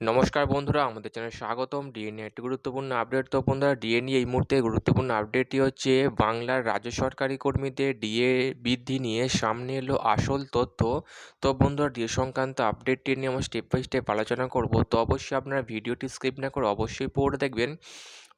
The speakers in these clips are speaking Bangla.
নমস্কার বন্ধুরা, আমাদের চ্যানেলে স্বাগতম। ডিএনএ একটি গুরুত্বপূর্ণ আপডেট তো বন্ধুরা ডিএনএ এই মুহূর্তে গুরুত্বপূর্ণ আপডেটটি হচ্ছে বাংলার রাজ্য সরকারি কর্মীদের ডিএ বৃদ্ধি নিয়ে সামনে এলো আসল তথ্য। তো বন্ধুরা ডিএ সংক্রান্ত আপডেটটি নিয়ে আমরা স্টেপ বাই স্টেপ আলোচনা করব। তো অবশ্যই আপনারা ভিডিওটি স্ক্রিপ না করে অবশ্যই পড়ে দেখবেন।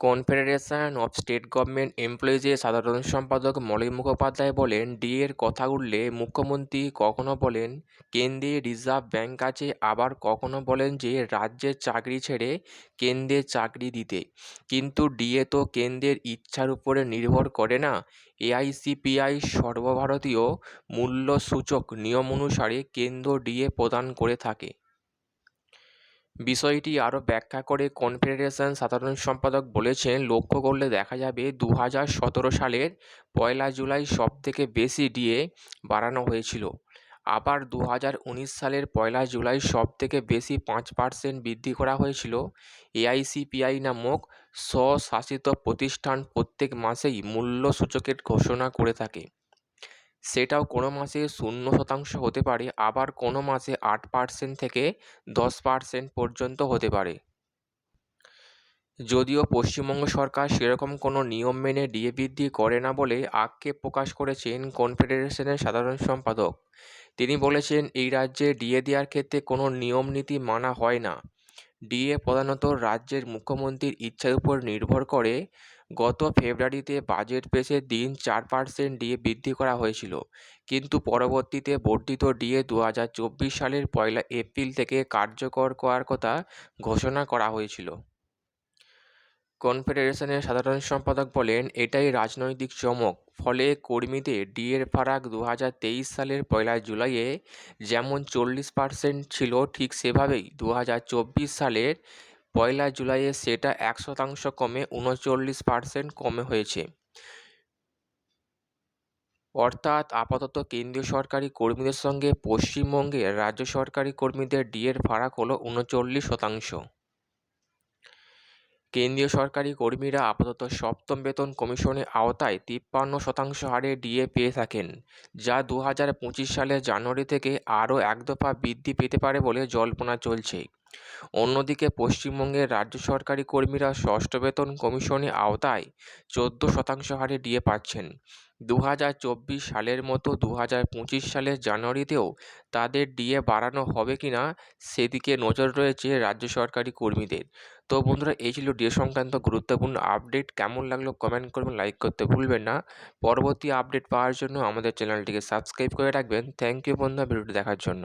কনফেডারেশন অফ স্টেট গভর্নমেন্ট এমপ্লয়িজের সাধারণ সম্পাদক মলয় মুখোপাধ্যায় বলেন, ডিএর কথা উঠলে মুখ্যমন্ত্রী কখনো বলেন কেন্দ্রে রিজার্ভ ব্যাংক আছে, আবার কখনো বলেন যে রাজ্যের চাকরি ছেড়ে কেন্দ্রে চাকরি দিতে। কিন্তু ডিএ তো কেন্দ্রের ইচ্ছার উপরে নির্ভর করে না। এআইসিপিআই সর্বভারতীয় মূল্য সূচক নিয়ম অনুসারে কেন্দ্র ডিএ প্রদান করে থাকে। বিষয়টি আরও ব্যাখ্যা করে কনফেডারেশন সাধারণ সম্পাদক বলেছেন, লক্ষ্য করলে দেখা যাবে দু হাজার সতেরো সালের পয়লা জুলাই সবথেকে বেশি ডিএ বাড়ানো হয়েছিল। আবার দু হাজার উনিশ সালের পয়লা জুলাই সবথেকে বেশি পাঁচ পার্সেন্ট বৃদ্ধি করা হয়েছিল। এআইসিপিআই নামক স্বশাসিত প্রতিষ্ঠান প্রত্যেক মাসেই মূল্য সূচকের ঘোষণা করে থাকে। সেটাও কোনো মাসে শূন্য শতাংশ হতে পারে, আবার কোনো মাসে আট পার্সেন্ট থেকে দশ পার্সেন্ট পর্যন্ত হতে পারে। যদিও পশ্চিমবঙ্গ সরকার সেরকম কোনো নিয়ম মেনে ডিএ বৃদ্ধি করে না বলে আক্ষেপ প্রকাশ করেছেন কনফেডারেশনের সাধারণ সম্পাদক। তিনি বলেছেন, এই রাজ্যে ডিএ দেওয়ার ক্ষেত্রে কোনো নিয়ম নীতি মানা হয় না। ডিএ প্রধানত রাজ্যের মুখ্যমন্ত্রীর ইচ্ছার উপর নির্ভর করে, গত ফেব্রুয়ারিতে বাজেট পেশের দিন চার পার্সেন্ট ডিএ বৃদ্ধি করা হয়েছিল। কিন্তু পরবর্তীতে বর্ধিত ডিএ দু হাজার চব্বিশ সালের পয়লা এপ্রিল থেকে কার্যকর করার কথা ঘোষণা করা হয়েছিল। কনফেডারেশনের সাধারণ সম্পাদক বলেন, এটাই রাজনৈতিক চমক। ফলে কর্মীদের ডিএর ফারাক দু হাজার তেইশ সালের পয়লা জুলাইয়ে যেমন চল্লিশ পার্সেন্ট ছিল, ঠিক সেভাবেই দু হাজার চব্বিশ সালের পয়লা জুলাইয়ে সেটা এক শতাংশ কমে উনচল্লিশ পার্সেন্ট কমে হয়েছে। অর্থাৎ আপাতত কেন্দ্রীয় সরকারি কর্মীদের সঙ্গে পশ্চিমবঙ্গের রাজ্য সরকারি কর্মীদের ডিএর ফারাক হলো উনচল্লিশ শতাংশ। কেন্দ্রীয় সরকারি কর্মীরা আপাতত সপ্তম বেতন কমিশনের আওতায় তিপ্পান্ন শতাংশ হারে ডিএ পেয়ে থাকেন, যা দু হাজার পঁচিশ সালের জানুয়ারি থেকে আরও এক দফা বৃদ্ধি পেতে পারে বলে জল্পনা চলছে। অন্যদিকে পশ্চিমবঙ্গের রাজ্য সরকারি কর্মীরা ষষ্ঠ বেতন কমিশনের আওতায় চোদ্দ শতাংশ হারে ডিএ পাচ্ছেন দু হাজার চব্বিশ সালের মতো দু হাজার পঁচিশ সালের জানুয়ারিতেও তাদের ডিএ বাড়ানো হবে কি না, সেদিকে নজর রয়েছে রাজ্য সরকারি কর্মীদের। তো বন্ধুরা, এই ছিল ডিএ সংক্রান্ত গুরুত্বপূর্ণ আপডেট। কেমন লাগল কমেন্ট করবেন, লাইক করতে ভুলবেন না। পরবর্তী আপডেট পাওয়ার জন্য আমাদের চ্যানেলটিকে সাবস্ক্রাইব করে রাখবেন। থ্যাংক ইউ বন্ধুরা, ভিডিওটি দেখার জন্য।